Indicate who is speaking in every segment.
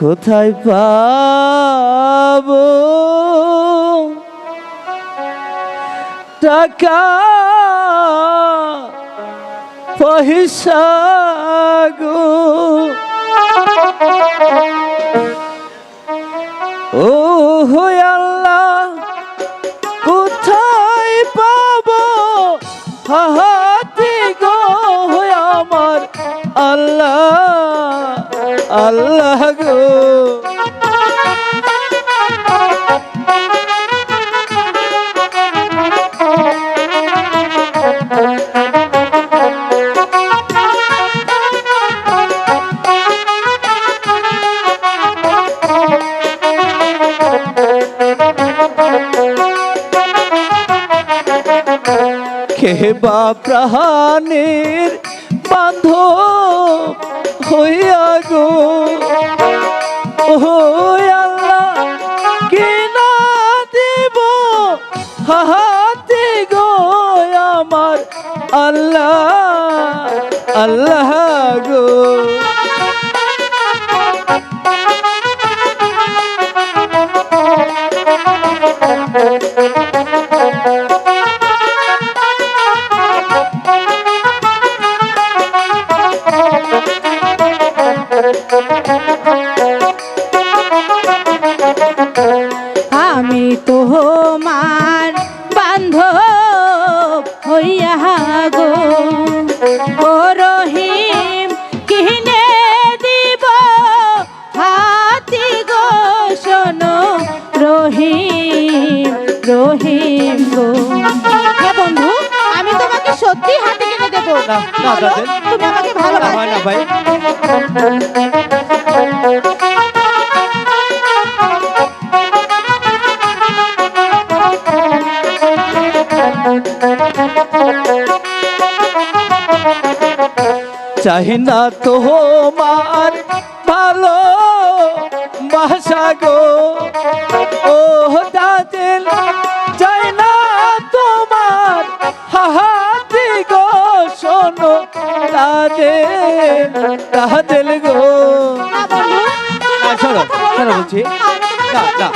Speaker 1: কোথায় পাবো? টাকা পয়সা গো। ও আল্লাহ কোথায় পাবো? হাহাতে গো আমার আল্লাহ। আল্লাহ গো। খেবা প্রাণের বান্ধব? হইয়া গো। ও আল্লাহ কি না দেব? হাতে গো আমার আল্লাহ আল্লাহ গো। না, না, দাদা।
Speaker 2: তুমি আমাকে ভালোবাসো
Speaker 1: হয় না ভাই চাহি না তোমার ভালো বাসা গো ও দাদিল দাদিল গো।
Speaker 2: না বন্ধু
Speaker 1: না শোনো শোনো বলছি। না না।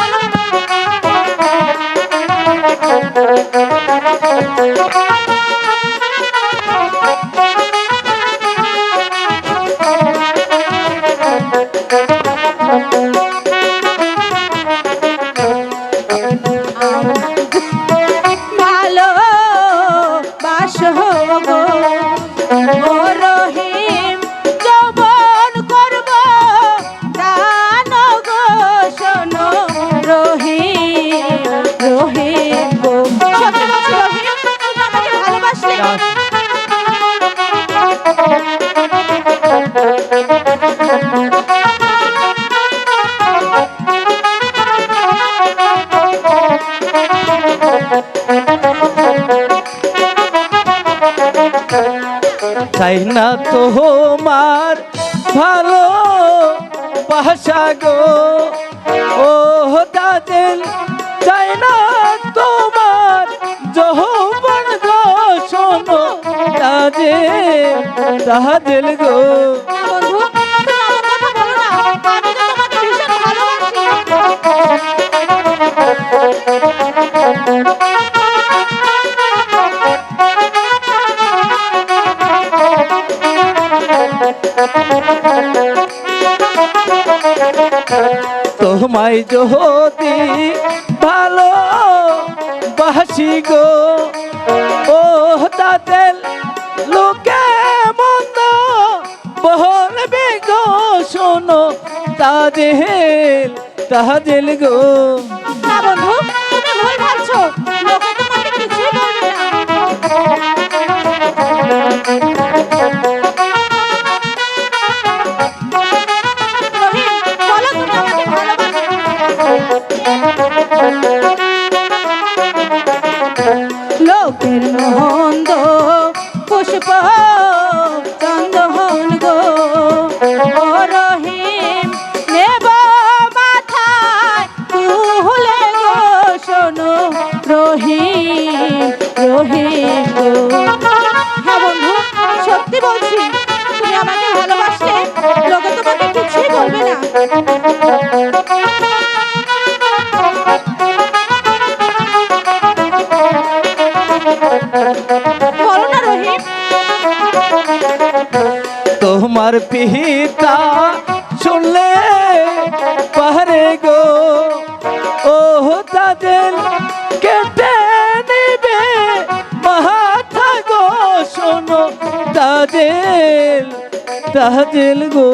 Speaker 2: ভালোবাসলে
Speaker 1: না, তোমার ভালো বাসা গো। ও দাদিল চাই না তোমার যৌবন
Speaker 2: তোমাকে ভীষণ ভালোবাসি
Speaker 1: তোমায় যদি ভালো বাসি গো ও তাদের তাদের গো।
Speaker 2: না বন্ধু তুমি ভুল ভাবছ। লোকে তোমাকে কিছুই বলবে না। লোকের মন্দ পুষ্প হ্যাঁ সত্যি বলছি
Speaker 1: তুমি আমাকে ভালোবাসলে লোকে তোমাকে কিছুই বলবে না। তোমার পিতা তাদের তাদের গো।